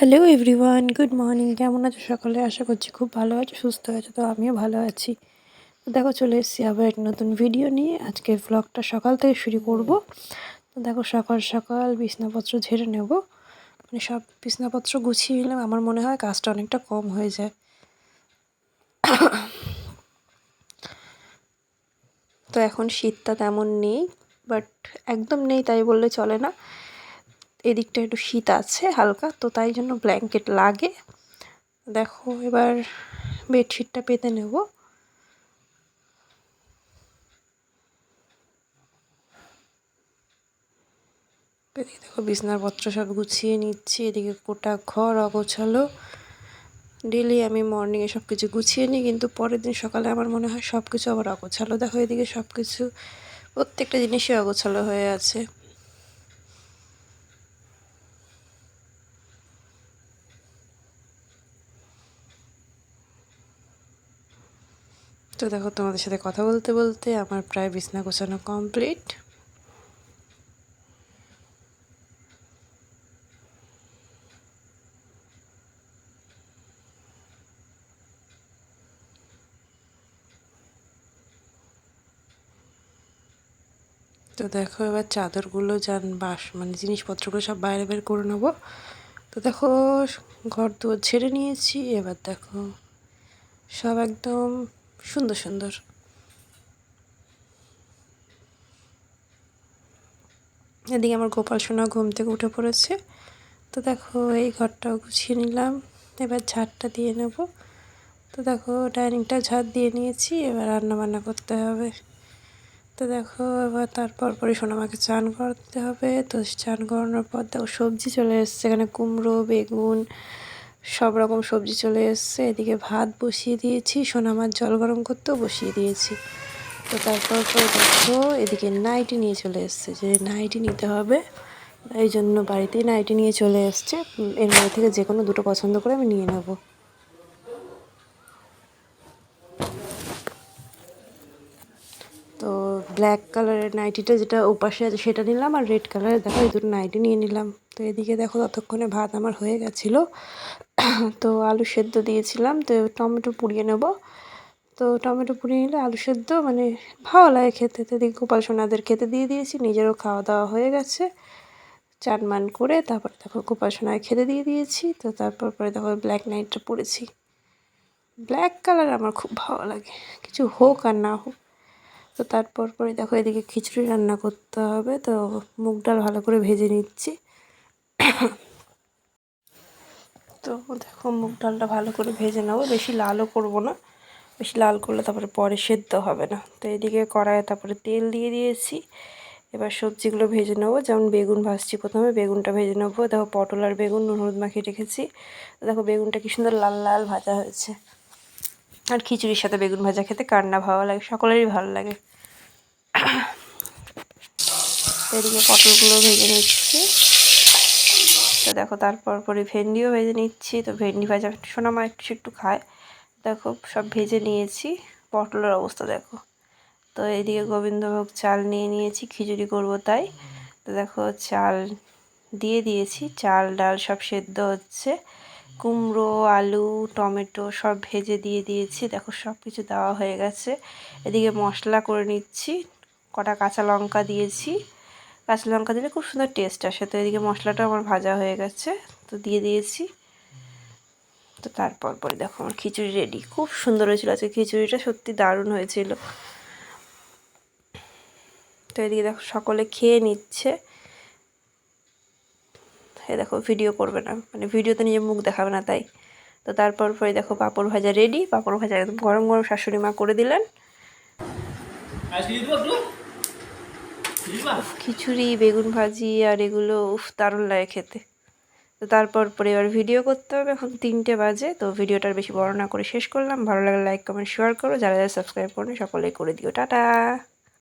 Hello everyone good morning কেমন আছো সকালে? আশা করছি খুব ভালো আছো, সুস্থ আছো, তো আমিও ভালো আছি। তো দেখো, চলে এসেছি আবার এক নতুন ভিডিও নিয়ে। আজকে ভ্লগটা সকাল থেকে শুরু করব। তো দেখো, সকাল সকাল বিছনাপত্র ঝেড়ে নেব। মানে সব বিছনাপত্র গুছিয়ে নিলাম। আমার মনে হয় কাজটা অনেকটা কম হয়ে যায়। তো এখন শীতটা তেমন নেই বাট একদম নেই, তাই বললে চলে না। এদিকটা একটু শীত আছে হালকা, তো তাই জন্য ব্ল্যাঙ্কেট লাগে। দেখো, এবার বেডশিটটা পেতে নেব। দেখো বিছনাপত্র সব গুছিয়ে নিচ্ছি, এদিকে গোটা ঘর অগোছালো। ডেলি আমি মর্নিংয়ে সব কিছু গুছিয়ে নিই, কিন্তু পরের দিন সকালে আমার মনে হয় সব কিছু আবার অগোছালো। দেখো, এদিকে সব কিছু প্রত্যেকটা জিনিসই অগোছালো হয়ে আছে। তো দেখো, তোমাদের সাথে কথা বলতে বলতে আমার প্রায় বিছনা গোছানো কমপ্লিট। তো দেখো, এবার চাদরগুলো যান, বাস মানে জিনিসপত্রগুলো সব বাইরে বের করে নেব। তো দেখো, ঘর দুয়ার ছেড়ে নিয়েছি। এবার দেখো, সব একদম সুন্দর সুন্দর। এদিকে আমার গোপাল সোনা ঘুম থেকে উঠে পড়েছে। তো দেখো, এই ঘরটাও গুছিয়ে নিলাম। এবার ঝাড়টা দিয়ে নেব। তো দেখো, ডাইনিংটা ঝাড় দিয়ে নিয়েছি। এবার রান্না বান্না করতে হবে। তো দেখো, এবার তারপর পরে সোনামাকে চান করতে হবে। তো চান করানোর পর দেখো, সবজি চলে এসছে। এখানে কুমড়ো, বেগুন সব রকম সবজি চলে এসছে। এদিকে ভাত বসিয়ে দিয়েছি, সোনা সোনামার জল গরম করতেও বসিয়ে দিয়েছি। তো তারপর পরে দেখো, এদিকে নাইটি নিয়ে চলে এসছে, যে নাইটি নিতে হবে। এই জন্য বাড়িতেই নাইটি নিয়ে চলে এসছে। এর মধ্যে থেকে যে কোনো দুটো পছন্দ করে আমি নিয়ে নেব। তো ব্ল্যাক কালারের নাইটিটা যেটা ওপাশে আছে সেটা নিলাম, আর রেড কালারের দেখো এই দুটো নাইটি নিয়ে নিলাম। তো এদিকে দেখো ততক্ষণে ভাত আমার হয়ে গেছিল। তো আলু সেদ্ধ দিয়েছিলাম, তো টমেটো পুড়িয়ে নেব। তো টমেটো পুড়িয়ে নিলে আলু সেদ্ধ মানে ভালো লাগে খেতে। তো এদিকে গোপাল সোনাদের খেতে দিয়ে দিয়েছি, নিজেরও খাওয়া দাওয়া হয়ে গেছে। চান মান করে তারপর দেখো গোপাল সোনায় খেতে দিয়ে দিয়েছি, তো তারপর পরে দেখো ব্ল্যাক নাইটটা পরেছি ব্ল্যাক কালার আমার খুব ভালো লাগে, কিছু হোক আর না হোক। তো তারপর পরে দেখো এদিকে খিচুড়ি রান্না করতে হবে, তো মুগ ডাল ভালো করে ভেজে নিচ্ছি। তো দেখো মুগ ডালটা ভালো করে ভেজে নেব। বেশি লালও করব না। বেশি লাল করলে তারপরে পরে সেদ্ধ হবে না। তো এদিকে কড়াইয়ে তারপরে তেল দিয়ে দিয়েছি। এবার সবজিগুলো ভেজে নেব। যেমন বেগুন ভাজছি প্রথমে, বেগুনটা ভেজে নেব। দেখো পটল আর বেগুন নুন হলুদ মাখিয়ে রেখেছি। দেখো বেগুনটা কি সুন্দর লাল লাল ভাজা হয়েছে। আর খিচুড়ির সাথে বেগুন ভাজা খেতে কার না ভালো লাগে? সকলেরই ভালো লাগে। এদিকে পটলগুলো ভেজে নিচ্ছি। তো দেখো, তারপর পরে ভেন্ডিও ভেজে নিচ্ছি। তো ভেন্ডি ভাজা সোনামা একটু একটু খায়। দেখো, সব ভেজে নিয়েছি। পটলের অবস্থা দেখো। তো এদিকে গোবিন্দভোগ চাল নিয়ে নিয়েছি, খিচুড়ি করব তাই। তো দেখো, চাল দিয়ে দিয়েছি। চাল, ডাল সব সেদ্ধ হচ্ছে। কুমড়ো, আলু, টমেটো সব ভেজে দিয়ে দিয়েছি। দেখো, সব কিছু দেওয়া হয়ে গেছে। এদিকে মশলা করে নিচ্ছি। কটা কাঁচা লঙ্কা দিয়েছি। কাঁচা লঙ্কা দিলে খুব সুন্দর টেস্ট আসে। তো এদিকে মশলাটা আমার ভাজা হয়ে গেছে, তো দিয়ে দিয়েছি। তো তারপর পরে দেখো আমার খিচুড়ি রেডি খুব সুন্দর হয়েছিল আজকে খিচুড়িটা, সত্যি দারুণ হয়েছিল। তো এদিকে দেখো সকলে খেয়ে নিচ্ছে। এ দেখো ভিডিও করবে না মানে ভিডিওতে নিজের মুখ দেখাবে না তাই। তো তারপর পরে দেখো পাঁপড় ভাজা রেডি পাঁপড় ভাজা একদম গরম গরম শাশুড়ি মা করে দিলেন। খিচুড়ি, বেগুন ভাজি আর এগুলো, উফ, দারুণ লাগে খেতে। তো তারপর পরে এবার ভিডিও করতে হবে। এখন তিনটে বাজে, তো ভিডিওটার বেশি বর্ণনা করে শেষ করলাম। ভালো লাগলে লাইক কমেন্ট শেয়ার করো। যারা যারা সাবস্ক্রাইব করেন, সকলেই করে দিও। টাটা!